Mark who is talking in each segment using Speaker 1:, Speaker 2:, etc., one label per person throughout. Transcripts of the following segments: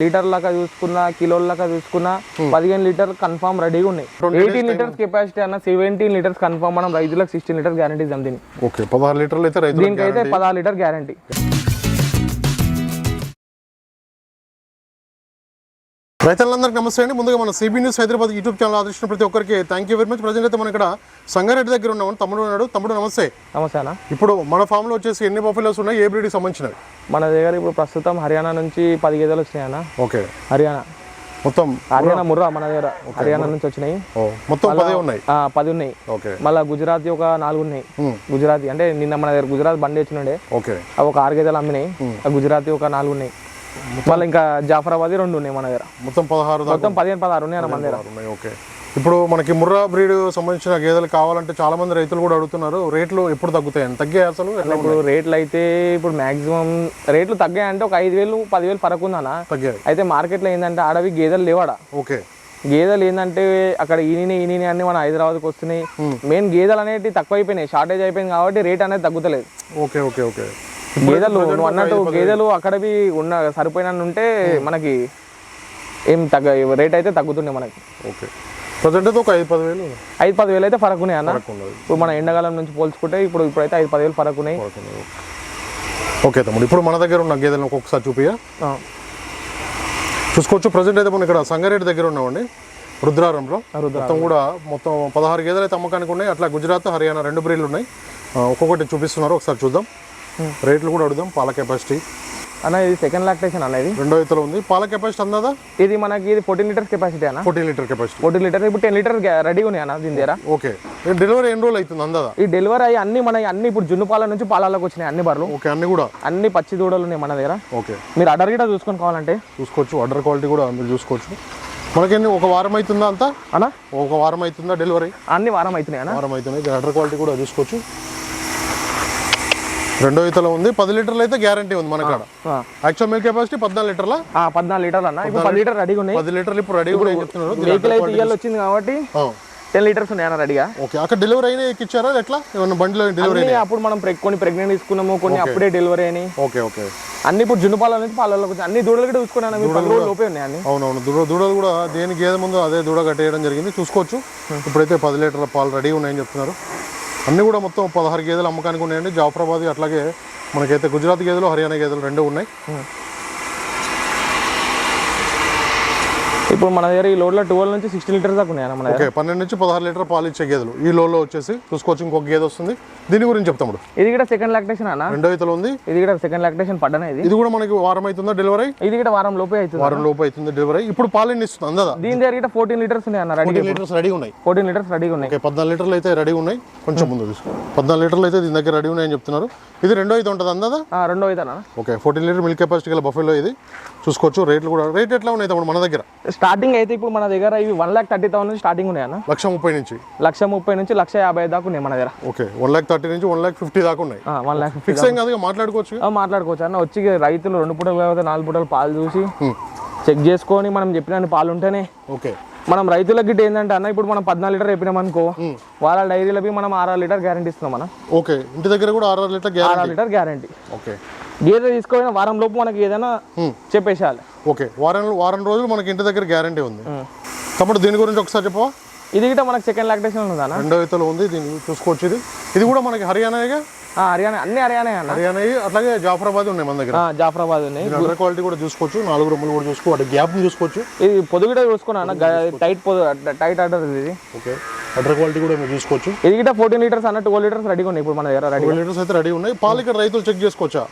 Speaker 1: Litre లాగా చూసుకున్నా లాగా చూసుకున్నా పదిహేను లీటర్ కన్ఫామ్ రెడీగా ఉన్నాయి. ఎయిటీన్ లీటర్స్ కెపాసిటీ అన్న సెవెంటీన్ లీటర్స్ కన్ఫామ్ మనం రైతులకు సిక్స్టీన్ లీటర్స్ గ్యారంటీ ఇద్దాం
Speaker 2: ఓకే పదహారు లీటర్లు అయితే రైతు
Speaker 1: దీనికి అయితే పదహారు లీటర్ గ్యారంటీ
Speaker 2: రైతులందరికీ నమస్తే అండి. ముందుగా మన CB news Hyderabad YouTube channel ఆదర్శించిన ప్రతి ఒక్కరికి thank you very much present అయితే మనం ఇక్కడ సంగారెడ్డి దగ్గర ఉన్నాం. తమ్ముడు ఉన్నాడు. తమ్ముడు నమస్తే.
Speaker 1: నమస్తే అన్న.
Speaker 2: ఇప్పుడు మన ఫామ్లో వచ్చేసి ఎన్ని బఫెలోస్ ఉన్నాయి? ఏ బ్రీడ్కి సంబంధించినవి?
Speaker 1: మన దగ్గర ఇప్పుడు ప్రస్తుతం హర్యానా నుంచి పది గేదెలు వచ్చినాయి అన్న.
Speaker 2: ఓకే.
Speaker 1: హర్యానా.
Speaker 2: మొత్తం
Speaker 1: హర్యానా ముర్రా? మన దగ్గర హర్యానా నుంచి వచ్చినాయి.
Speaker 2: మొత్తం పదే ఉన్నాయి?
Speaker 1: ఆ, పది ఉన్నాయి.
Speaker 2: ఓకే.
Speaker 1: మళ్ళీ గుజరాతీ ఒక నాలుగు ఉన్నాయి. గుజరాతీ అంటే నిన్న మన దగ్గర గుజరాత్ బండి వచ్చినుండే
Speaker 2: ఓకే.
Speaker 1: అవి ఒక ఆరు గేదెలు అమ్మినాయి. ఆ గుజరాతీ ఒక నాలుగు ఉన్నాయి. మళ్ళీ ఇంకా జాఫరాబాద్ రెండు ఉన్నాయి మన దగ్గర.
Speaker 2: మొత్తం పదహారు
Speaker 1: మొత్తం పదిహేను పదహారు ఉన్నాయి అన్న మన దగ్గర.
Speaker 2: ఓకే. ఇప్పుడు మనకి ముర్రా బ్రీడ్ సంబంధించిన గేదెలు కావాలంటే చాలా మంది రైతులు కూడా అడుగుతున్నారు. రేట్లు ఎప్పుడు తగ్గుతాయని తగ్గే అసలు?
Speaker 1: ఇప్పుడు రేట్లు అయితే ఇప్పుడు మాక్సిమం రేట్లు తగ్గాయి అంటే ఒక ఐదు వేలు పదివేలు ఫరక్ ఉందన్న.
Speaker 2: తగ్గాయి.
Speaker 1: అయితే మార్కెట్లో ఏంటంటే ఆడవి గేదెలు లేవాడ?
Speaker 2: ఓకే.
Speaker 1: గేదెలు ఏంటంటే అక్కడ ఈనిని ఈనిని అన్ని మన హైదరాబాద్కి వస్తున్నాయి. మెయిన్ గేదెలు అనేవి తక్కువ అయిపోయినాయి షార్టేజ్ అయిపోయింది కాబట్టి రేట్ అనేది తగ్గుతలేదు.
Speaker 2: Okay okay okay.
Speaker 1: గేదెలు నువ్వు అన్నట్టు గేదెలు అక్కడవి ఉన్న సరిపోయిన ఉంటే మనకి ఏం తగ్గ రేట్ అయితే తగ్గుతుండే మనకి.
Speaker 2: ఓకే. ప్రజెంట్ అయితే ఒక ఐదు పదివేలు
Speaker 1: ఐదు పది వేలు అయితే ఫరక్ ఉన్నాయి అన్న ఇప్పుడు మన ఎండాకాలం నుంచి పోల్చుకుంటే ఇప్పుడు ఇప్పుడైతే ఐదు పదివేలు ఫరక్ ఉన్నాయి.
Speaker 2: ఓకే తమ్ముడు. ఇప్పుడు మన దగ్గర ఉన్న గేదెలను ఒక్కొక్కసారి చూపియా చూసుకోవచ్చు. ప్రజెంట్ అయితే మనం ఇక్కడ సంగారెడ్డి దగ్గర ఉన్నామండి. రుద్రారంలో.
Speaker 1: రుద్రారం.
Speaker 2: మొత్తం కూడా మొత్తం పదహారు గేదెలు అయితే అమ్మకానికి ఉన్నాయి. అట్లా గుజరాత్ హర్యానా రెండు బ్రీడ్లు ఉన్నాయి. ఒక్కొక్కటి చూపిస్తున్నారు. ఒకసారి చూద్దాం. రేట్లు కూడా అడుగుదాం పాల కెపాసిటీ
Speaker 1: అన్న ఇది సెకండ్ లాక్టేషన్ అనేది
Speaker 2: రెండో ఇతలో ఉంది. పాల కెపాసిటీ అందాదా?
Speaker 1: ఇది మనకి ఇది ఫోర్టీన్ లీటర్స్ కెపాసిటీ అన్న?
Speaker 2: Fourteen litre capacity
Speaker 1: fourteen litres ఇప్పుడు టెన్ లీటర్స్ రెడీగా ఉన్నాయి అన్న దీని దగ్గర?
Speaker 2: ఓకే డెలివరీ ఎన్ని రోజులు అవుతుంది అందాదా?
Speaker 1: ఈ డెలివరీ అయ్యి అన్ని మన అన్ని ఇప్పుడు జున్ను పాల నుంచి పాలలోకి వచ్చినాయి అన్ని బర్రెలు
Speaker 2: ఓకే అన్ని కూడా?
Speaker 1: అన్ని పచ్చి దూడలు ఉన్నాయి మన దగ్గర.
Speaker 2: ఓకే
Speaker 1: మీరు అడర్ గిట చూసుకొని కావాలంటే?
Speaker 2: చూసుకోవచ్చు ఆర్డర్ క్వాలిటీ కూడా మీరు చూసుకోవచ్చు. మనకేంటి ఒక వారం అవుతుందా అంతా?
Speaker 1: అన్న?
Speaker 2: ఒక వారం అవుతుందా డెలివరీ
Speaker 1: అన్ని వారం అవుతున్నాయి అన్న.
Speaker 2: వారం అవుతుంది దీని ఆర్డర్ క్వాలిటీ కూడా చూసుకోవచ్చు. రెండో ఇతలో ఉంది. పది లీటర్లు అయితే గ్యారంటీ ఉంది మన కాడ. యాక్చువల్ మిల్క్ కెపాసిటీ పద్నాలుగు లీటర్ల?
Speaker 1: పద్నాలుగు లీటర్లు అన్న. ఇప్పుడు పది లీటర్ రెడీగా ఉన్నాయి.
Speaker 2: పది లీటర్లు ఇప్పుడు రెడీ కూడా చెప్తున్నారు?
Speaker 1: వెహికల్ అయితే ఇయ్యాలి వచ్చింది కాబట్టి టెన్ లీటర్స్ ఉన్నాయి అన్న రెడీగా
Speaker 2: ఓకే అక్కడ డెలివరీ అయినా ఎక్కిచ్చారా? ఎట్లా? ఏమన్నా బండిలో డెలివరీ
Speaker 1: అప్పుడు మనం కొన్ని ప్రెగ్నెంట్ తీసుకున్నాము కొన్ని అప్పుడే డెలివరీ అయినాయి.
Speaker 2: Okay okay.
Speaker 1: అన్ని ఇప్పుడు జున్ను పాల నుంచి పాలలోకి వచ్చాయి అన్ని దూడలు కూడా చూసుకున్నాను లోపే ఉన్నాయి అన్ని.
Speaker 2: అవునవును దూడ దూడలు కూడా దేని గేదె ముందు అదే దూడ కట్టేయడం జరిగింది. చూసుకోవచ్చు. ఇప్పుడైతే పది లీటర్ల పాలు రెడీ ఉన్నాయని చెప్తున్నారు. అన్నీ కూడా మొత్తం పదహారు గేదెలు అమ్మకానికి ఉన్నాయండి. జాఫరాబాద్ అట్లాగే మనకైతే గుజరాత్ గేదెలు హర్యానా గేదెలు రెండు ఉన్నాయి.
Speaker 1: ఇప్పుడు మన దగ్గర ఈ లోడ్లో ట్వెల్వ్ నుంచి సిక్స్టీ లీటర్స్ దాకా ఉన్నాయి మన
Speaker 2: ఓకే పన్నెండు నుంచి పదహారు లీటర్ పాలు ఇచ్చే గేదెలు. ఈ లోలో వచ్చేసి చూసుకోవచ్చు ఇంకొక గేదె వస్తుంది. దీని గురించి చెప్తాము
Speaker 1: ఇది కూడా సెకండ్ లాక్టేషన్ అన్న.
Speaker 2: రెండో ఇతలు ఉంది.
Speaker 1: ఇది కూడా సెకండ్ లాక్టేషన్ పడ్డన ఇది.
Speaker 2: ఇది కూడా మనకి వారం అవుతుందా డెలివరీ
Speaker 1: ఇది కూడా వారం లోపే అవుతుంది
Speaker 2: వారం లోపు అవుతుంది డెలివరీ ఇప్పుడు పాలు ఎన్ని ఇస్తుంది అందదా?
Speaker 1: దీని దగ్గర ఫోర్టీన్ లీటర్స్ ఉన్నాయి అన్న రెడీ
Speaker 2: లీటర్స్ రెడీ ఉన్నాయి.
Speaker 1: ఫోర్టీన్ లీటర్స్ రెడీగా ఉన్నాయి.
Speaker 2: ఓకే పద్నాలుగు లీటర్లు అయితే రెడీ ఉన్నాయి. కొంచెం ముందు తీసుకో. పద్నాలుగు లీటర్లు అయితే దీని దగ్గర రెడీ ఉన్నాయని చెప్తున్నారు. ఇది రెండో అయితే ఉంటుంది అందదా?
Speaker 1: ఆ, రెండో అయితే అన్న
Speaker 2: okay fourteen litre milk capacity గల బఫెలో ఇది. చూసుకోవచ్చు. రేట్లు కూడా రేట్ ఎట్లా ఉన్నాయి తమ్ముడు మన దగ్గర?
Speaker 1: స్టార్టింగ్ అయితే ఇప్పుడు మన దగ్గర ఇవి వన్ లాక్ థర్టీ థౌసండ్ నుంచి స్టార్టింగ్ ఉన్నాయి అన్న
Speaker 2: లక్ష ముప్పై నుంచి?
Speaker 1: లక్ష ముప్పై నుంచి లక్ష యాభై దాకా ఉన్నాయి మన దగ్గర.
Speaker 2: ఓకే. వన్ ల్యాక్ థర్టీ నుంచి వన్ ల్యాక్ ఫిఫ్టీ దాకా ఉన్నాయి.
Speaker 1: వన్ ఫిఫ్టీ
Speaker 2: ఫిక్స్ ఏం కాదు మాట్లాడుకోవచ్చు.
Speaker 1: మాట్లాడుకోవచ్చు అన్న. వచ్చి రైతులు రెండు పూటలు కాకపోతే నాలుగు పూటలు పాలు చూసి చెక్ చేసుకొని మనం చెప్పిన పాలు ఉంటేనే
Speaker 2: ఓకే.
Speaker 1: మనం రైతులకు గిట్ట ఏంటంటే అన్న ఇప్పుడు మనం పద్నాలుగు లీటర్ చెప్పినాం అనుకో వాళ్ళ డైరీలకి మనం ఆరు లీటర్ గ్యారంటీ ఇస్తున్నాం మనం
Speaker 2: ఓకే. ఇంటి దగ్గర కూడా ఆరు లీటర్
Speaker 1: ఆరు లీటర్ గ్యారంటీ
Speaker 2: ఓకే.
Speaker 1: గేదె తీసుకోవాలి వారం లోపు మనకి ఏదైనా చెప్పేసేయాలి.
Speaker 2: ఓకే. వారం వారం రోజులు మనకి ఇంటి దగ్గర గ్యారంటీ ఉంది. తమ్ముడు దీని గురించి ఒకసారి చెప్పవా?
Speaker 1: ఇది గిట్ట మనకి సెకండ్ లాక్టేషన్ ఉందా
Speaker 2: రెండో ఇతలు ఉంది దీన్ని చూసుకోవచ్చు ఇది ఇది కూడా మనకి హర్యానాగా
Speaker 1: హర్యానా అన్ని హర్యానా అన్న.
Speaker 2: హర్యానా అట్లాగే జాఫరాబాద్ ఉన్నాయి మన దగ్గర.
Speaker 1: జాఫరాబాద్ ఉన్నాయి.
Speaker 2: అండర్ క్వాలిటీ కూడా చూసుకోవచ్చు నాలుగు రొమ్ములు కూడా చూసుకో వాటి గ్యాప్ చూసుకోవచ్చు.
Speaker 1: ఇది పొదుగుట చూసుకున్నా అన్న గ- టైట్ పొదు టైట్ ఆర్డర్ ఇది.
Speaker 2: ఓకే. అండర్ క్వాలిటీ కూడా మీరు చూసుకోవచ్చు.
Speaker 1: ఇది గిట్ట ఫోర్టీన్ లీటర్స్ అన్న ట్వెల్వ్ లీటర్స్ రెడీగా ఉన్నాయి. ఇప్పుడు మన దగ్గర రెడీ
Speaker 2: లీటర్స్ అయితే రెడీ ఉన్నాయి. పాలు ఇక్కడ రైతులు చెక్ చేసుకోవచ్చా?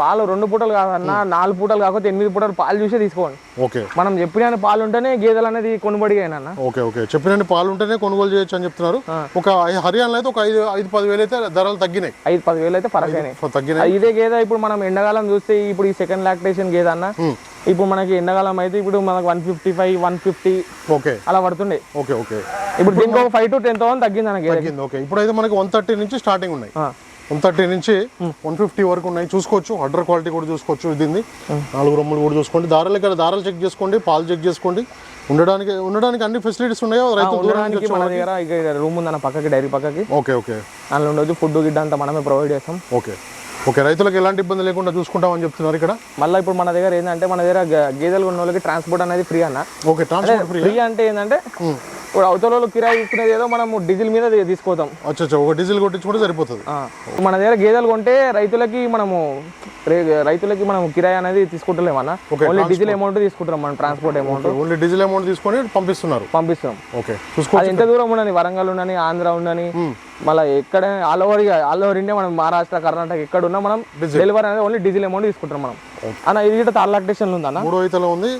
Speaker 1: పాలు రెండు పూటలు కాదన్న నాలుగు పూటలు కాకపోతే ఎనిమిది పూటలు పాలు చూసే తీసుకోండి.
Speaker 2: ఓకే.
Speaker 1: మనం చెప్పిన పాలు ఉంటేనే గేదెలు అనేది కొనుబడి అయినా
Speaker 2: ఓకే ఓకే. చెప్పినన్ని పాలు ఉంటేనే కొనుగోలు చేయొచ్చు అని చెప్తున్నారు. ఒక హర్యానాలో అయితే ఒక ఐదు ఐదు పది వేలు అయితే ధరలు తగ్గినాయి.
Speaker 1: ఐదు పది వేలు అయితే ఫరక్ అయినాయి
Speaker 2: తగ్గినాయి.
Speaker 1: ఇదే గేదె ఇప్పుడు మనం ఎండాకాలం చూస్తే ఇప్పుడు ఈ సెకండ్ లాక్టేషన్ గేదె అన్న ఇప్పుడు మనకి ఎండాకాలం అయితే ఇప్పుడు మనకు one fifty five one fifty
Speaker 2: okay.
Speaker 1: అలా పడుతుండే.
Speaker 2: Okay okay.
Speaker 1: ఇప్పుడు దీనికి ఒక ఫైవ్ టు టెన్ థౌసండ్ తగ్గింది గేదె
Speaker 2: తగ్గింది ఓకే. ఇప్పుడైతే మనకి వన్ థర్టీ నుంచి స్టార్టింగ్ ఉన్నాయి. వన్ థర్టీ నుంచి వన్ ఫిఫ్టీ వరకు ఉన్నాయి. చూసుకోవచ్చు. అడ్డర్ క్వాలిటీ కూడా చూసుకోవచ్చు దీన్ని. నాలుగు రొమ్ములు కూడా చూసుకోండి. దారాలు ఇక్కడ దారాలు చెక్ చేసుకోండి. పాలు చెక్ చేసుకోండి. ఉండడానికి ఉండడానికి అన్ని ఫెసిలిటీస్ ఉన్నాయో?
Speaker 1: ఉండడానికి మన దగ్గర ఇక రూమ్ ఉందన్న పక్కకి డైరీ పక్కకి.
Speaker 2: Okay okay.
Speaker 1: అందులో ఉండొచ్చు ఫుడ్ గిడ్డ అంతా మనమే ప్రొవైడ్ చేస్తాం.
Speaker 2: ఓకే. ఓకే రైతులకు ఎలాంటి ఇబ్బంది లేకుండా చూసుకుంటామని చెప్తున్నారు ఇక్కడ?
Speaker 1: మళ్ళీ ఇప్పుడు మన దగ్గర ఏంటంటే మన దగ్గర గేదెలు ఉన్న వాళ్ళకి ట్రాన్స్పోర్ట్ అనేది ఫ్రీ అన్న.
Speaker 2: ఓకే ట్రాన్స్పోర్ట్ ఫ్రీ
Speaker 1: అంటే ఏంటంటే ఇప్పుడు అవతల కిరాయి తీసుకునేది ఏదో మనం డీజిల్ మీద తీ- తీసుకుపోతాం.
Speaker 2: అచ్చా ఒక డీజిల్ కొట్టించుకుంటే సరిపోతుంది.
Speaker 1: మన దగ్గర గేదెలు కొంటే రైతులకి మనము రైతులకి మనం కిరాయి అనేది తీసుకుంటలేమన్నా
Speaker 2: Okay,
Speaker 1: ఓన్లీ డీజిల్ అమౌంట్ తీసుకుంటాం మనం transport amount
Speaker 2: only diesel amount తీసుకొని పంపిస్తున్నారు.
Speaker 1: పంపిస్తాం.
Speaker 2: ఓకే చూసుకో
Speaker 1: ఎంత దూరం ఉండని వరంగల్ ఉండని ఆంధ్ర ఉండని మళ్ళీ ఎక్కడ all over all over India మనం మహారాష్ట్ర కర్ణాటక ఎక్కడ ఉన్నా మనం డెలివరీ అనేది ఓన్లీ డీజిల్ అమౌంట్ తీసుకుంటాం మనం. అన్న ఇది కూడా తార్ లాక్టేషన్ ఉందన్న?
Speaker 2: మూడో అయితలో ఉంది.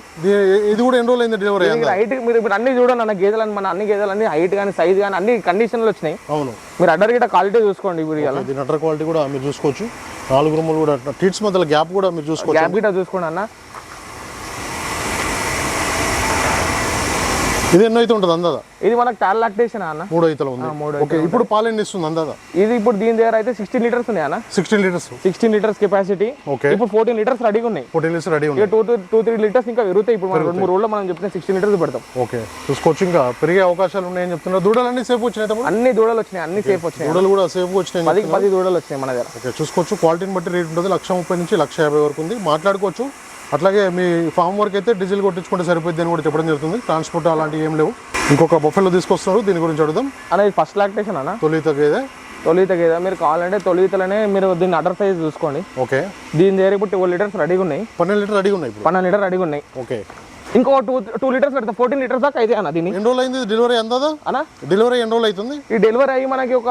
Speaker 2: ఇది కూడా ఎన్ని రోజులు అయింది డెలివరీ
Speaker 1: హైట్ మీరు ఇప్పుడు అన్ని చూడండి అన్న గేదెలు మన అన్ని గేదెలు అన్ని హైట్ కానీ సైజ్ కానీ అన్ని కండిషన్లు వచ్చినాయి.
Speaker 2: అవును.
Speaker 1: మీరు అడ్డర్ గిట్ట క్వాలిటీ చూసుకోండి ఇప్పుడు
Speaker 2: దీని అటర్ క్వాలిటీ కూడా మీరు చూసుకోవచ్చు. నాలుగు రూములు కూడా టీట్స్ మధ్యలో గ్యాప్ కూడా మీరు చూసుకోవచ్చు.
Speaker 1: గ్యాప్ గిట్ట చూసుకోండి అన్న.
Speaker 2: ఇది ఎన్నో అయితే ఉంటుంది అందాదా?
Speaker 1: ఇది మనకు తార్ లాక్టేషన్ అన్న.
Speaker 2: మూడో అయితలో ఉంది. ఓకే ఇప్పుడు పాలు ఎన్ని ఇస్తుంది అందాదా?
Speaker 1: ఇది ఇప్పుడు దీని దగ్గర అయితే సిక్స్టీన్ లీటర్స్ ఉన్నాయి అన్న.
Speaker 2: Sixteen litres.
Speaker 1: Sixteen litres capacity
Speaker 2: okay.
Speaker 1: ఇప్పుడు ఫోర్టీన్ లీటర్స్ రెడీగా ఉన్నాయి.
Speaker 2: ఫోర్టీన్ లీటర్స్ రెడీ
Speaker 1: ఇక టూ టూ త్రీ లీటర్స్ ఇంకా పెరుగుతాయి. ఇప్పుడు మనం రెండు మూడు రోజుల్లో మనం చెప్పిన సిక్స్టీన్ లీటర్స్ పెడతాం.
Speaker 2: ఓకే. చూసుకోవచ్చు ఇంకా. పెరిగే అవకాశాలు ఉన్నాయని చెప్తున్నారు. దూడలన్నీ సేఫ్ వచ్చినాయి తమ్ముడు
Speaker 1: అన్ని దూడలు వచ్చినాయి అన్ని సేఫ్ వచ్చినాయి.
Speaker 2: దూడలు కూడా సేఫ్ వచ్చినాయి
Speaker 1: పదికి పది దూడలు వచ్చినాయి మన దగ్గర.
Speaker 2: ఓకే చూసుకోవచ్చు. క్వాలిటీని బట్టి రేట్ ఉంటుంది. లక్ష ముప్పై నుంచి లక్ష యాభై వరకు ఉంది. మాట్లాడుకోవచ్చు. అట్లాగే మీ ఫామ్ వర్క్ అయితే డీజిల్ కొట్టించుకుంటే సరిపోద్ది అని కూడా చెప్పడం జరుగుతుంది. ట్రాన్స్పోర్ట్ అలాంటివి ఏం లేవు. ఇంకొక బొఫెలో తీసుకొస్తున్నారు. దీని గురించి అడుగుదాం.
Speaker 1: అన్న ఇది ఫస్ట్ లాక్టేషన్ అన్న?
Speaker 2: తొలిత గేదె.
Speaker 1: తొలిత గేదా. మీరు కావాలంటే తొలితలనే మీరు దీన్ని అడర్ సైజ్ చూసుకోండి.
Speaker 2: ఓకే.
Speaker 1: దీని దగ్గర ఇప్పుడు ట్వెల్వ్ లీటర్స్ రెడీగా ఉన్నాయి.
Speaker 2: పన్నెండు లీటర్ రెడీ ఉన్నాయి
Speaker 1: పన్నెండు లీటర్ రెడీగా ఉన్నాయి.
Speaker 2: ఓకే.
Speaker 1: ఇంకో టూ టూ లీటర్స్ పెడతా. ఫోర్టీన్ లీటర్స్ దాకా అయితే అన్న దీన్ని.
Speaker 2: ఎన్ని రోజులు అయింది? డెలివరీ ఎందాదా
Speaker 1: అన్న?
Speaker 2: డెలివరీ ఎన్ని రోజులు అవుతుంది?
Speaker 1: ఈ డెలివరీ అయ్యి మనకి ఒక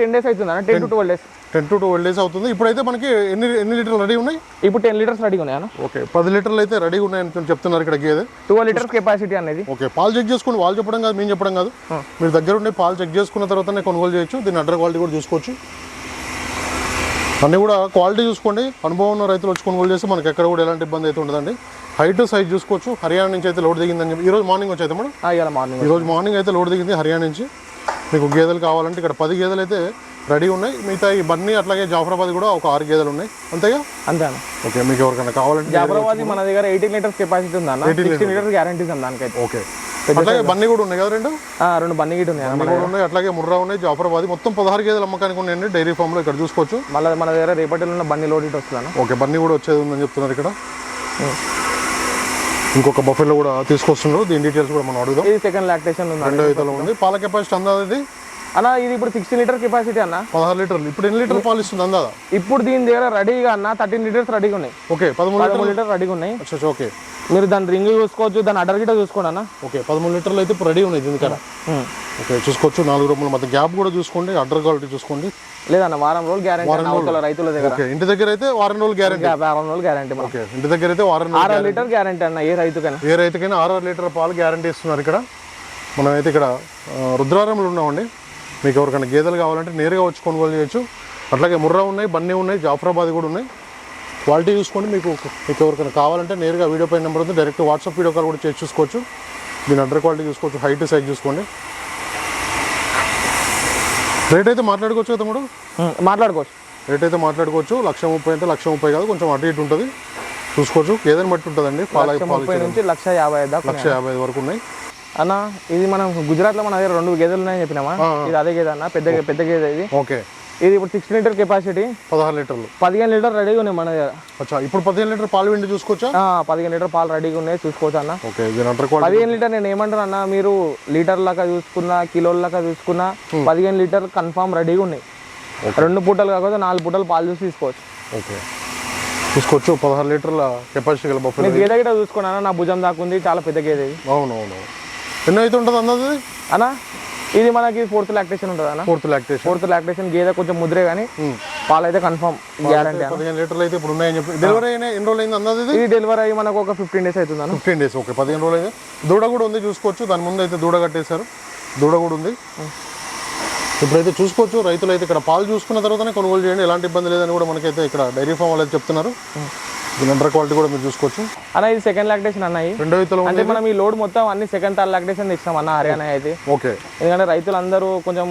Speaker 1: టెన్ డేస్ అవుతుంది అన్న. Ten to twelve days.
Speaker 2: Ten to twelve days అవుతుంది. ఇప్పుడైతే మనకి ఎన్ని ఎన్ని లీటర్లు రెడీ ఉన్నాయి?
Speaker 1: ఇప్పుడు టెన్ లీటర్స్ రెడీగా ఉన్నాయి
Speaker 2: ఓకే పది లీటర్లు అయితే రెడీగా ఉన్నాయని చెప్తున్నారు ఇక్కడ గేదె
Speaker 1: ట్వెల్వ్ లీటర్స్ కెపాసిటీ అనేది.
Speaker 2: ఓకే పాలు చెక్ చేసుకోండి వాళ్ళు చెప్పడం కాదు మేము చెప్పడం కాదు. మీరు దగ్గర ఉండి పాలు చెక్ చేసుకున్న తర్వాతనే కొనుగోలు చేయొచ్చు దీని అడ్డర్ క్వాలిటీ కూడా చూసుకోవచ్చు. అన్నీ కూడా క్వాలిటీ చూసుకోండి. అనుభవం ఉన్న రైతులు వచ్చి కొనుగోలు చేస్తే మనకి ఎక్కడ కూడా ఎలాంటి ఇబ్బంది అయితే ఉండదండి. హైట్ సైజ్ చూసుకోవచ్చు. హర్యానా నుంచి అయితే లోడ్ దిగిందని చెప్పి ఈరోజు మార్నింగ్ వచ్చి అయితే మేడం
Speaker 1: మార్నింగ్
Speaker 2: ఈరోజు మార్నింగ్ అయితే లోడ్ దిగింది హర్యానా నుంచి. మీకు గేదెలు కావాలంటే ఇక్కడ పది గేదెలు అయితే రెడీ ఉన్నాయి. మిగతా ఈ బన్నీ అట్లాగే జాఫరాబాద్ కూడా ఒక ఆరు గేదెలు ఉన్నాయి. అంతేగా?
Speaker 1: అంతే
Speaker 2: ఓకే మీకు ఎవరికైనా కావాలంటే
Speaker 1: జాబరాబాద్ మన దగ్గర ఎయిటీన్ లీటర్స్ కెపాసిటీ ఉంది అన్న సిక్స్టీన్ లీటర్స్ గ్యారంటీస్ ఉంది దానికైతే.
Speaker 2: ఓకే. అట్లాగే బన్నీ కూడా ఉన్నాయి కదా రెండు?
Speaker 1: రెండు బన్నీ గిట్ ఉన్నాయి
Speaker 2: బన్నీ కూడా ఉన్నాయి. అట్లాగే ముర్రా ఉన్నాయి జాఫరాబాద్. మొత్తం పదహారు గేదెలు అమ్మకానికి ఉన్నాయండి. డైరీ ఫామ్లో ఇక్కడ చూసుకోవచ్చు.
Speaker 1: మళ్ళీ మన దగ్గర రేపటిలో ఉన్న బన్నీ లోడ్ వస్తుంది
Speaker 2: ఓకే బన్నీ కూడా వచ్చేది ఉందని చెప్తున్నారు ఇక్కడ. ఇంకొక బఫెలో కూడా తీసుకొస్తున్నారు. దీని డీటెయిల్స్ కూడా మనం అడుగుదాం.
Speaker 1: ఇది సెకండ్ లాక్టేషన్.
Speaker 2: రెండో ఉంది. పాల కెపాసిటీ అందాది
Speaker 1: అన్న ఇది ఇప్పుడు సిక్స్టీన్ లీటర్ కెపాసిటీ అన్న.
Speaker 2: పదహారు లీటర్లు. ఇప్పుడు ఎన్ని లీటర్లు పాలు ఇస్తుంది అందాదా?
Speaker 1: ఇప్పుడు దీని దగ్గర రెడీగా అన్న థర్టీన్ లీటర్స్ రెడీగా ఉన్నాయి.
Speaker 2: ఓకే పదమూడు
Speaker 1: లీటర్ రెడీగా ఉన్నాయి.
Speaker 2: ఓకే.
Speaker 1: మీరు దాని రింగ్ చూసుకోవచ్చు దాని అడర్ గిట్ట చూసుకోండి అన్న.
Speaker 2: ఓకే పదమూడు లీటర్లు అయితే ఇప్పుడు రెడీ ఉన్నాయి దీని ఇక్కడ ఓకే చూసుకోవచ్చు నాలుగు రూముల మధ్య గ్యాప్ కూడా చూసుకోండి అడ్డర్ క్వాలిటీ చూసుకోండి.
Speaker 1: లేదన్న వారం రోజులు గ్యారంటీ రైతుల దగ్గర.
Speaker 2: ఇంటి దగ్గర అయితే వారం రోజులు గ్యారెంటీ.
Speaker 1: గ్యా- వారం రోజులు గ్యారంటీ
Speaker 2: ఓకే ఇంటి దగ్గర అయితే వారం
Speaker 1: ఆరు లీటర్ గ్యారంటీ అన్న ఏ రైతుకైనా.
Speaker 2: ఏ రైతుకైనా ఆరు ఆరు లీటర్ పాలు గ్యారంటీ ఇస్తున్నారు ఇక్కడ. మనమైతే ఇక్కడ రుద్రారంలో ఉన్నామండి. మీకు ఎవరికైనా గేదెలు కావాలంటే నేరుగా వచ్చి కొనుగోలు చేయొచ్చు. అట్లాగే ముర్రా ఉన్నాయి బన్నీ ఉన్నాయి జాఫరాబాద్ కూడా ఉన్నాయి. క్వాలిటీ చూసుకోండి మీకు మీకు ఎవరికైనా కావాలంటే నేరుగా వీడియో పైన నెంబర్ ఉంది డైరెక్ట్ వాట్సాప్ వీడియో కాల్ కూడా చేసి చూసుకోవచ్చు. దీని అండర్ క్వాలిటీ చూసుకోవచ్చు హైట్ సైజ్ చూసుకోండి. రేట్ అయితే మాట్లాడుకోవచ్చు కదా తమ్ముడు?
Speaker 1: ఉమ్, మాట్లాడుకోవచ్చు.
Speaker 2: రేట్ అయితే మాట్లాడుకోవచ్చు లక్ష ముప్పై అంటే లక్ష ముప్పై కాదు కొంచెం అటు ఇటు ఉంటుంది. చూసుకోవచ్చు గేదెని బట్టి ఉంటుందండి పాల
Speaker 1: నుంచి లక్ష యాభై
Speaker 2: లక్ష యాభై ఐదు వరకు ఉన్నాయి.
Speaker 1: అన్న ఇది మనం గుజరాత్లో మన దగ్గర రెండు గేదెలు ఉన్నాయని చెప్పినామా? ఇది అదే గేదె అన్న పెద్ద పెద్ద గేదె ఇది.
Speaker 2: ఓకే.
Speaker 1: ఇది ఇప్పుడు సిక్స్ లీటర్ కెపాసిటీ
Speaker 2: పదహారు లీటర్లు.
Speaker 1: పదిహేను లీటర్ రెడీగా ఉన్నాయి మన దగ్గర.
Speaker 2: అచ్చా ఇప్పుడు పదిహేను లీటర్ పాలు విండి చూసుకోవచ్చా?
Speaker 1: పదిహేను లీటర్ పాలు రెడీగా ఉన్నాయి చూసుకోవచ్చు అన్న.
Speaker 2: ఓకే
Speaker 1: పదిహేను లీటర్ నేను ఏమంటాను అన్న మీరు లీటర్ లాగా చూసుకున్నా కిలోల లాగా చూసుకున్నా పదిహేను లీటర్ కన్ఫామ్ రెడీగా ఉన్నాయి. రెండు పూటలు కాకపోతే నాలుగు పూటలు పాలు చూసి తీసుకోవచ్చు.
Speaker 2: ఓకే. చూసుకోవచ్చు పదహారు లీటర్ల కెపాసిటీ గల బఫెలో
Speaker 1: గేదె గిట్ట చూసుకున్నా నా భుజం దాకుంది చాలా పెద్ద గేదె
Speaker 2: అవును అవును ఎన్ని అయితే ఉంటుంది అన్నది
Speaker 1: అన్న ఇది మనకి ఫోర్త్ లాక్టేషన్ ఉంటుంది అన్న.
Speaker 2: ఫోర్త్ లాక్టేషన్
Speaker 1: ఫోర్త్ లాక్టేషన్ గేదె కొంచెం ముద్రే కానీ పాలు అయితే కన్ఫామ్ గ్యారంటీ
Speaker 2: పదిహేను లీటర్లు అయితే ఇప్పుడు ఉన్నాయని చెప్పి. డెలివరీ అయిన ఎన్ని రోజులు అయింది అన్నది ఇది
Speaker 1: డెలివరీ అయ్యి మనకు ఒక ఫిఫ్టీన్ డేస్ అవుతుంది అన్న.
Speaker 2: ఫిఫ్టీన్ డేస్ ఓకే పదిహేను రోజులు అయితే దూడ కూడా ఉంది చూసుకోవచ్చు. దాని ముందు అయితే దూడ కట్టేశారు. దూడ కూడా ఉంది. ఇప్పుడైతే చూసుకోవచ్చు. రైతులు అయితే ఇక్కడ పాలు చూసుకున్న తర్వాతనే కొనుగోలు చేయండి. ఎలాంటి ఇబ్బంది లేదని కూడా మనకైతే ఇక్కడ డైరీ ఫామ్ వాళ్ళు చెప్తున్నారు. దీని అండర్ క్వాలిటీ కూడా మీరు చూసుకోవచ్చు.
Speaker 1: అన్న ఇది సెకండ్ లాక్టేషన్ అన్న.
Speaker 2: రెండో ఇతలో
Speaker 1: అంటే మనం ఈ లోడ్ మొత్తం అన్ని సెకండ్ థర్డ్ లాక్టేషన్ తెచ్చినాం అన్న హర్యానా అయితే.
Speaker 2: ఓకే.
Speaker 1: ఎందుకంటే రైతులు అందరూ కొంచెం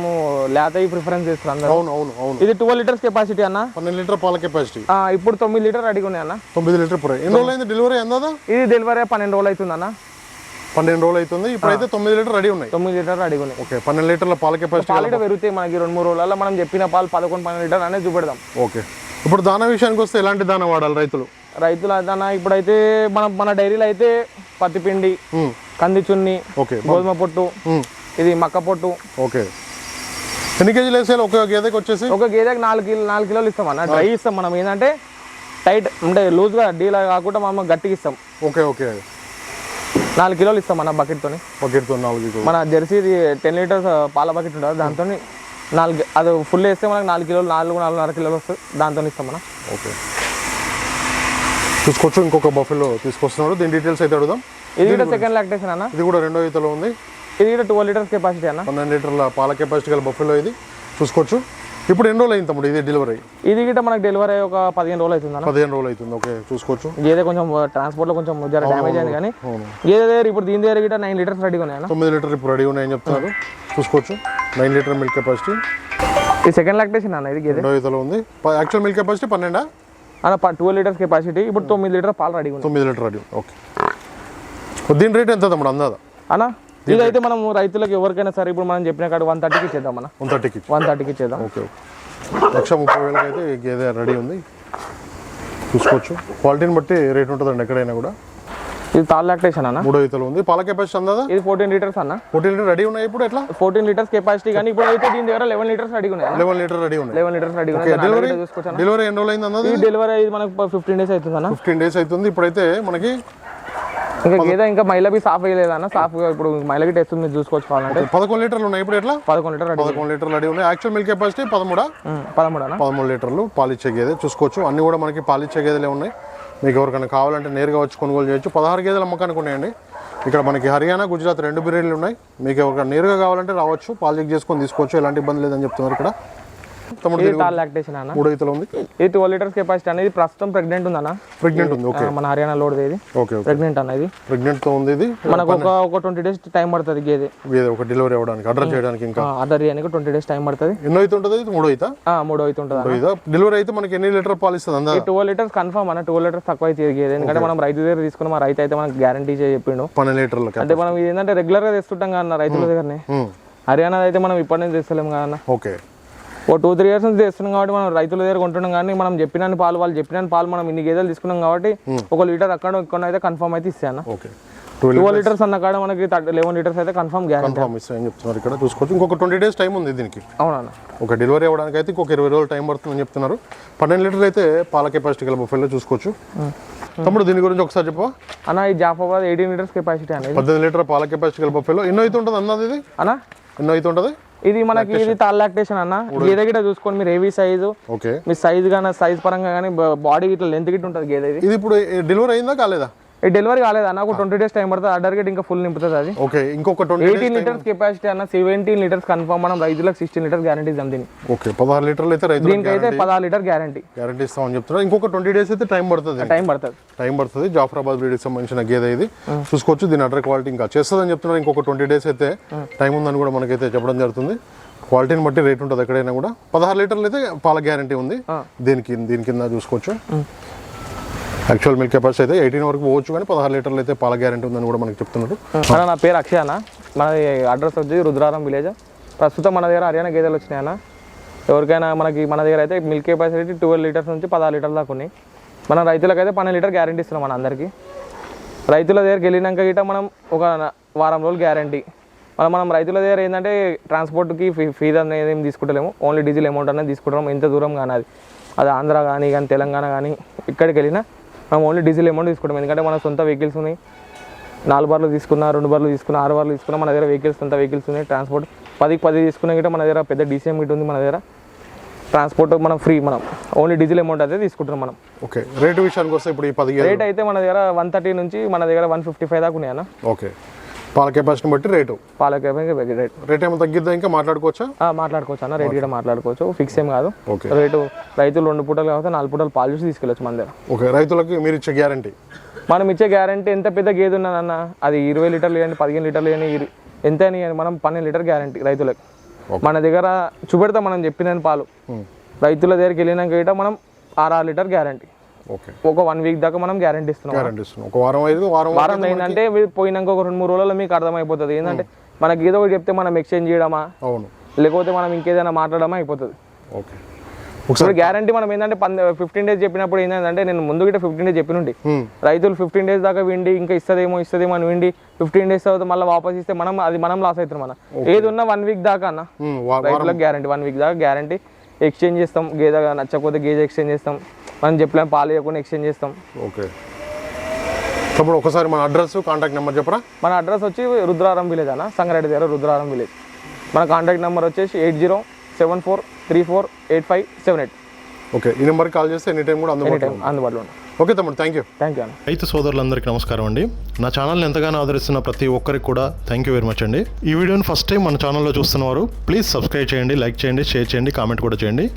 Speaker 1: లేత ప్రిఫరెన్స్ చేస్తారు అందరూ.
Speaker 2: అవును అవును అవును.
Speaker 1: ఇది ట్వెల్వ్ లీటర్స్ కెపాసిటీ అన్న.
Speaker 2: పన్నెండు లీటర్ పాల కెపాసిటీ
Speaker 1: ఇప్పుడు తొమ్మిది లీటర్ అడిగి ఉన్నాయి అన్న.
Speaker 2: తొమ్మిది లీటర్ పురే ఎన్ని రోజులు అయింది డెలివరీ ఎందా
Speaker 1: ఇది డెలివరీ పన్నెండు రోజులు అవుతుంది అన్న.
Speaker 2: పన్నెండు రోజులు అవుతుంది. ఇప్పుడైతే తొమ్మిది లీటర్ రెడీ ఉన్నాయి.
Speaker 1: తొమ్మిది లీటర్ అడిగి ఉన్నాయి.
Speaker 2: ఓకే పన్నెండు లీటర్ల పాల కెపాసిటీ
Speaker 1: పాలు పెరుగుతాయి మనకి రెండు మూడు రోజులలో మనం చెప్పిన పాలు పదకొండు పన్నెండు లీటర్ అనేది చూపెడదాం.
Speaker 2: ఓకే. ఇప్పుడు దానా విషయానికి వస్తే ఎలాంటి దానా వాడాలి రైతులు?
Speaker 1: రైతులు అదన్నా ఇప్పుడైతే మన మన డైరీలో అయితే పత్తి పిండి కంది చున్ని గోధుమ పొట్టు ఇది మక్క పొట్టు.
Speaker 2: ఓకే. ఎన్ని కేజీలు వేసేయాలి? ఒక గేదెకి వచ్చేసి?
Speaker 1: ఒక గేదెకి నాలుగు కిలో నాలుగు కిలోలు ఇస్తాం అన్న. డ్రై ఇస్తాం మనం. ఏంటంటే టైట్ అంటే లూజ్గా డీలా కాకుండా మనం గట్టిగా ఇస్తాం.
Speaker 2: Okay okay.
Speaker 1: నాలుగు కిలోలు ఇస్తాం అన్న బకెట్తోని.
Speaker 2: బకెట్తో నాలుగు.
Speaker 1: మన జెర్సీది టెన్ లీటర్స్ పాల బకెట్ ఉంటుంది దాంతో నాలుగు అది ఫుల్ వేస్తే మనకు నాలుగు కిలోలు నాలుగు నాలుగున్నర కిలోలు వస్తుంది దాంతో ఇస్తాం మనం
Speaker 2: ఓకే. చూసుకోవచ్చు ఇంకొక బఫెలో తీసుకొస్తున్నాడు దీని డీటెయిల్స్ అయితే అడుగుదాం.
Speaker 1: ఇది కూడా సెకండ్ లాక్టేషన్ అన్న?
Speaker 2: ఇది కూడా రెండో ఈతలో ఉంది.
Speaker 1: ఇది కూడా ట్వెల్వ్ లీటర్స్ కెపాసిటీ అన్న?
Speaker 2: పన్నెండు లీటర్ల పాల కెపాసిటీ గల బఫెలో ఇది. చూసుకోవచ్చు. ఇప్పుడు ఎన్ని రోజులు అయింది తమ్ముడు ఇది డెలివరీ
Speaker 1: ఇది గిట్ట మనకు డెలివరీ అయ్యి ఒక పదిహేను రోజులు అవుతుంది
Speaker 2: పదిహేను రోజులు అవుతుంది. ఓకే చూసుకోవచ్చు.
Speaker 1: గేదె కొంచెం ట్రాన్స్పోర్ట్లో కొంచెం జర డ్యామేజ్ అయింది కానీ దగ్గర ఇప్పుడు దీని దగ్గర గిట్ట నైన్ లీటర్స్ రెడీగా ఉన్నాయి
Speaker 2: తొమ్మిది లీటర్ ఇప్పుడు రెడీ ఉన్నాయని చెప్తున్నారు. చూసుకోవచ్చు. నైన్ లీటర్ మిల్క్ కెపాసిటీ
Speaker 1: ఇది సెకండ్ లాక్టేషన్ అన్న ఇది గేదె.
Speaker 2: ఉంది. యాక్చువల్ మిల్క్ కెపాసిటీ పన్నెండా?
Speaker 1: అన్న ట్వెల్వ్ లీటర్స్ కెపాసిటీ ఇప్పుడు తొమ్మిది లీటర్ పాలు రెడీగా ఉన్నాయి.
Speaker 2: తొమ్మిది లీటర్ రెడీ ఓకే దీని రేట్ ఎంత తమ్ముడు అందాదా?
Speaker 1: అన్న ఇదైతే మనం రైతులకు ఎవరికైనా సరే ఇప్పుడు మనం చెప్పిన కాడ వన్ థర్టీకి ఇచ్చేద్దాం అన్న.
Speaker 2: వన్ థర్టీకి
Speaker 1: వన్ థర్టీకి ఇచ్చేద్దాం.
Speaker 2: ఓకే లక్ష ముప్పై వేలకి అయితే గేదె రెడీ ఉంది. చూసుకోవచ్చు. క్వాలిటీని బట్టి రేట్ ఉంటుందండి ఎక్కడైనా కూడా.
Speaker 1: ఇది థర్డ్ లాక్టేషన్ అన్న?
Speaker 2: మూడో ఈతలు ఉంది. పాల కెపాసిటీ అందాదా?
Speaker 1: ఇది ఫోర్టీన్ లీటర్స్ అన్న.
Speaker 2: ఫోర్టీన్ లీటర్ రెడీ ఉన్నాయి ఇప్పుడు ఎట్లా?
Speaker 1: ఫోర్టీన్ లీటర్స్ కెపాసిటీ కానీ ఇప్పుడు అయితే దీని దగ్గర లెవెన్ లీటర్స్ రెడీగా ఉన్నాయి
Speaker 2: లెవెన్ లీటర్ రెడీ ఉన్నాయి.
Speaker 1: లెవెన్ లీటర్స్
Speaker 2: డెలివరీ
Speaker 1: ఉన్నాయి. చూసుకోవచ్చు
Speaker 2: డెలివరీ ఎన్ని రోజులు అయింది అన్నది
Speaker 1: ఈ డెలివరీ అయ్యి మనకు ఫిఫ్టీన్ డేస్ అవుతుంది అన్న.
Speaker 2: ఫిఫ్టీన్ డేస్ అవుతుంది. ఇప్పుడైతే మనకి
Speaker 1: ఇంకా గేదె ఇంకా మైలబి సాఫ్ అన్న? సాఫ్ ఇప్పుడు మైలబి టెస్ట్ మీరు చూసుకోవచ్చు కావాలంటే.
Speaker 2: పదకొండు లీటర్లు ఉన్నాయి ఇప్పుడు ఎట్లా?
Speaker 1: పదకొండు లీటర్ రెడీ
Speaker 2: పదకొండు లీటర్లు రెడీ ఉన్నాయి. యాక్చువల్ మిల్క్ కెపాసిటీ పదమూడా?
Speaker 1: పదమూడు అన్న
Speaker 2: పదమూడు లీటర్లు పాలిచ్చే గేదె. చూసుకోవచ్చు. అన్ని కూడా మనకి పాలిచ్చే గేదెలే ఉన్నాయి. మీకు ఎవరికైనా కావాలంటే నేరుగా వచ్చి కొనుగోలు చేయొచ్చు. పదహారు గేదెలు అమ్మకానికి ఉన్నాయండి. ఇక్కడ మనకి హర్యానా గుజరాత్ రెండు బిర్యానీలు ఉన్నాయి. మీకు ఎవరికైనా నేరుగా కావాలంటే రావచ్చు. పాలు చెక్ చేసుకొని తీసుకోవచ్చు. ఎలాంటి ఇబ్బంది లేదని చెప్తున్నారు ఇక్కడ.
Speaker 1: ఇది లాక్టేషన్ అన్న?
Speaker 2: మూడో ఈతలు ఉంది.
Speaker 1: ఇది ట్వెల్వ్ లీటర్స్ కెపాసిటీ అనేది ప్రస్తుతం ప్రెగ్నెంట్
Speaker 2: ప్రెగ్నెంట్ ఉంది ఓకే
Speaker 1: మన హర్యానా లోడ్ ఇది.
Speaker 2: ఓకే
Speaker 1: ప్రెగ్నెంట్ అన్న ఇది.
Speaker 2: ప్రెగ్నెంట్తో ఉంది ఇది.
Speaker 1: మనకు ఒక ఒక ట్వంటీ డేస్ టైం పడుతుంది గేదె.
Speaker 2: గేదె ఒక డెలివరీ అవ్వడానికి ఆర్డర్ చేయడానికి ఇంకా.
Speaker 1: ఆర్డర్ చేయడానికి ట్వంటీ డేస్ టైం పడుతుంది.
Speaker 2: ఎన్నో అయితే ఉంటుంది ఇది? మూడో ఈత
Speaker 1: ఆ, మూడో అయితే ఉంటుంది
Speaker 2: డెలివరీ అయితే. మనకి ఎన్ని లీటర్ పాలు ఇస్తుంది
Speaker 1: ట్వెల్వ్ లీటర్స్ కన్ఫర్మ్ అన్న ట్వెల్వ్ లీటర్స్ తక్కువ అయితే గేదె. ఎందుకంటే మనం రైతు దగ్గర తీసుకుని మా రైతు అయితే మనకు గ్యారంటీ చెప్పిండు.
Speaker 2: పన్నెండు లీటర్లకి
Speaker 1: అంటే మనం ఇది ఏంటంటే రెగ్యులర్గా తెస్తుంటాం కదా రైతుల దగ్గరనే. హర్యానా అయితే మనం ఇప్పటి నుంచి తెస్తలేము కదా
Speaker 2: ఓకే
Speaker 1: ఓ టూ త్రీ ఇయర్స్ నుంచి తెస్తున్నాం కాబట్టి మనం రైతుల దగ్గర కొంటున్నాం కానీ మనం చెప్పిన పాలు వాళ్ళు చెప్పిన పాలు మనం ఇన్ని గేదెలు తీసుకున్నాం కాబట్టి ఒక లీటర్ అక్కడ ఇక్కడ అయితే కన్ఫర్మ్ అయితే ఇస్తాను
Speaker 2: ఓకే ట్వెల్వ్
Speaker 1: లీటర్స్ అన్న కాడ మనకి లెవెన్ లీటర్స్ అయితే కన్ఫర్మ్ గ్యారంటీ
Speaker 2: కన్ఫర్మ్ ఇస్తాయని చెప్తున్నారు ఇక్కడ. చూసుకోవచ్చు. ఇంకొక ట్వంటీ డేస్ టైం ఉంది దీనికి.
Speaker 1: అవునన్న.
Speaker 2: ఒక డెలివరీ అవ్వడానికి అయితే ఇంకొక ఇరవై రోజులు టైం పడుతుందని చెప్తున్నారు. పన్నెండు లీటర్లు అయితే పాల కెపాసిటీ గల బొఫెల్లో చూసుకోవచ్చు. తమ్ముడు దీని గురించి ఒకసారి చెప్పవా?
Speaker 1: అన్న ఈ జాఫాబాద్ ఎయిటీన్ లీటర్స్ కెపాసిటీ అనేది
Speaker 2: పద్దెనిమిది లీటర్ పాల కెపాసిటీ గల బొఫెల్లో. ఎన్నో అయితే ఉంటుంది అన్నది ఇది?
Speaker 1: అన్న?
Speaker 2: ఎన్నో అయితే ఉంటుంది?
Speaker 1: ఇది మనకి ఇది తాల్ లాక్టేషన్ అన్న. గేదె గిట్ట చూసుకోండి మీరు ఏవి సైజు మీ సైజ్ కానీ సైజ్ పరంగా కానీ బాడీ ఇట్లా లెంత్ గిట్ట ఉంటుంది గేదె ఇది
Speaker 2: ఇప్పుడు డెలివరీ అయిందా కాలేదా?
Speaker 1: ఈ డెలివరీ కాలేదు? అన్న ఒక ట్వంటీ డేస్ టైం పడుతుంది. ఆర్డర్ గిట్ ఇంకా ఫుల్ నింపుతుంది అది.
Speaker 2: ఓకే ఇంకొక ట్వంటీ
Speaker 1: ఎయిటీన్ లీటర్స్ కెపాసిటీ అన్న సెవెంటీన్ లీటర్స్ కన్ఫర్మ్ మనం రైతులకు సిక్స్టీన్ లీటర్స్ గ్యారంటీ ఇద్దాం దీనికి.
Speaker 2: ఓకే పదహారు లీటర్లు అయితే రైతు
Speaker 1: దీనికి అయితే పదహారు లీటర్ గ్యారంటీ
Speaker 2: గ్యారంటీ ఇస్తామని చెప్తున్నారు. ఇంకొక ట్వంటీ డేస్ అయితే టైం పడుతుంది
Speaker 1: టైం పడుతుంది.
Speaker 2: టైం పడుతుంది. జాఫరాబాద్ బ్రీడ్కి సంబంధించిన గేదె ఇది. చూసుకోవచ్చు దీని అడ్డర్ క్వాలిటీ ఇంకా చేస్తుందని చెప్తున్నారు. ఇంకొక ట్వంటీ డేస్ అయితే టైం ఉందని కూడా మనకైతే చెప్పడం జరుగుతుంది. క్వాలిటీని బట్టి రేట్ ఉంటుంది ఎక్కడైనా కూడా. పదహారు లీటర్లు అయితే పాల గ్యారంటీ ఉంది. దీనికి దీని కింద చూసుకోవచ్చు. యాక్చువల్ మిల్క్ కెపాసిటీ అయితే ఎయిటీన్ వరకు పోవచ్చు కానీ పదహారు లీటర్లు అయితే పాల గ్యారంటీ ఉందని కూడా మనకి చెప్తున్నారు.
Speaker 1: అన్న నా పేరు అక్షయ్ అన్న. మన అడ్రస్ వచ్చి రుద్రారం విలేజ్ ప్రస్తుతం మన దగ్గర హర్యానా గేదెలు వచ్చినాయి అన్న. ఎవరికైనా మనకి మన దగ్గర అయితే మిల్క్ కెపాసిటీ ట్వెల్వ్ లీటర్స్ నుంచి పదహారు లీటర్ల దాకా ఉన్నాయి. మన రైతులకైతే పన్నెండు లీటర్ గ్యారంటీ ఇస్తున్నాం మన అందరికీ. రైతుల దగ్గరికి వెళ్ళినాక గిట్ట మనం ఒక వారం రోజులు గ్యారంటీ మనం మనం రైతుల దగ్గర ఏంటంటే ట్రాన్స్పోర్ట్కి ఫీ ఫీజు అనేది ఏం తీసుకుంటలేము. ఓన్లీ డీజిల్ అమౌంట్ అనేది తీసుకుంటాం ఎంత దూరం కానీ అది అది ఆంధ్ర కానీ కానీ తెలంగాణ కానీ ఇక్కడికి వెళ్ళినా మనం ఓన్లీ డీజిల్ అమౌంట్ తీసుకుంటాం ఎందుకంటే మన సొంత వెహికల్స్ ఉన్నాయి. నాలుగు బార్లు తీసుకున్నా రెండు బార్లు తీసుకున్నా ఆరు బార్లు తీసుకున్నా మన దగ్గర వెహికల్స్ సొంత వెహికల్స్ ఉన్నాయి. ట్రాన్స్పోర్ట్ పదికి పది తీసుకున్నా గిట్ట మన దగ్గర పెద్ద డీసీఎం గిట్ ఉంది మన దగ్గర. ట్రాన్స్పోర్ట్ మనం ఫ్రీ మనం. ఓన్లీ డీజిల్ అమౌంట్ అయితే తీసుకుంటున్నాం మనం.
Speaker 2: ఓకే రేటు విషయానికి వస్తే ఇప్పుడు ఈ పదిహేను
Speaker 1: రేట్ అయితే మన దగ్గర వన్ థర్టీ నుంచి మన దగ్గర వన్ ఫిఫ్టీ ఫైవ్ దాకా ఉన్నాయన్న
Speaker 2: ఓకే పాల కెపాసిటీని బట్టి రేటు.
Speaker 1: పాలకి రేట్.
Speaker 2: రేట్ ఏమో తగ్గిద్దా ఇంకా మాట్లాడుకోవచ్చా?
Speaker 1: మాట్లాడుకోవచ్చు అన్న రేట్ కూడా మాట్లాడుకోవచ్చు. ఫిక్స్ ఏం కాదు. రేటు రైతులు రెండు పూటలు కాకపోతే నాలుగు పూటలు పాలు చూసి తీసుకెళ్ళచ్చు మన దగ్గర.
Speaker 2: ఓకే రైతులకి మీరు ఇచ్చే గ్యారంటీ?
Speaker 1: మనం ఇచ్చే గ్యారంటీ ఎంత పెద్ద గేదె ఉన్నదన్న అది ఇరవై లీటర్లు ఇవ్వండి పదిహేను లీటర్లు ఇరు- ఎంత అని మనం పన్నెండు లీటర్ గ్యారంటీ రైతులకు. మన దగ్గర చూపెడతాం మనం చెప్పిన పాలు. రైతుల దగ్గరికి వెళ్ళినాక మనం ఆరు ఆరు లీటర్ గ్యారంటీ. ఒక వన్ వీక్ దాకా మనం గ్యారంటీ ఇస్తున్నాం.
Speaker 2: గ్యారంటీ ఇస్తున్నాం. ఒక వారం ఐదు వారం
Speaker 1: వారం ఏంటంటే పోయినాక ఒక రెండు మూడు రోజుల్లో మీకు అర్థమైపోతుంది. ఏంటంటే మనకి ఏదో ఒకటి చెప్తే మనం ఎక్స్చేంజ్ చేయడమా?
Speaker 2: అవును.
Speaker 1: లేకపోతే మనం ఇంకేదైనా మాట్లాడమా? అయిపోతుంది.
Speaker 2: ఓకే
Speaker 1: ఇప్పుడు గ్యారంటీ మనం ఏంటంటే ఫిఫ్టీన్ డేస్ చెప్పినప్పుడు ఏంటంటే నేను ముందు గిట్ట ఫిఫ్టీన్ డేస్ చెప్పినుండి
Speaker 2: Hmm.
Speaker 1: రైతులు ఫిఫ్టీన్ డేస్ దాకా విండి ఇంకా ఇస్తుందేమో ఇస్తుందేమో అని విండి ఫిఫ్టీన్ డేస్ తర్వాత మళ్ళీ వాపస్ ఇస్తే మనం అది మనం లాస్ అవుతుంది మన ఏది ఉన్నా వన్ వీక్ దాకా అన్న.
Speaker 2: వా-
Speaker 1: రైతులకు గ్యారంటీ వన్ వీక్ దాకా గ్యారంటీ ఎక్స్చేంజ్ చేస్తాం గేదె నచ్చకపోతే గేదె ఎక్స్చేంజ్ చేస్తాం. మనం చెప్పలేం పాలు ఇవ్వకుండా ఎక్స్చేంజ్ చేస్తాం.
Speaker 2: ఓకే. తప్పుడు ఒకసారి మన అడ్రస్ కాంటాక్ట్ నెంబర్ చెప్పరా?
Speaker 1: మన అడ్రస్ వచ్చి రుద్రారం విలేజ్ అన్న సంగారెడ్డి దగ్గర రుద్రారం విలేజ్ మన కాంటాక్ట్ నెంబర్ వచ్చేసి eight zero seven four three four eight five seven eight.
Speaker 2: Okay ఈ నెంబర్కి కాల్ చేస్తే ఎనీ టైం కూడా అందుబాటులో
Speaker 1: అందుబాటులో ఉంది
Speaker 2: ఓకే తమ్ముడు థ్యాంక్ యూ
Speaker 1: థ్యాంక్ యూ అన్న.
Speaker 3: రైతు సోదరులందరికీ నమస్కారం అండి. నా ఛానల్ని ఎంతగానో ఆదరిస్తున్న ప్రతి ఒక్కరికి కూడా థ్యాంక్ యూ వెరీ మచ్ అండి. ఈ వీడియోని ఫస్ట్ టైం మన ఛానల్లో చూస్తున్నవారు ప్లీజ్ సబ్స్క్రైబ్ చేయండి లైక్ చేయండి షేర్ చేయండి కామెంట్ కూడా చేయండి.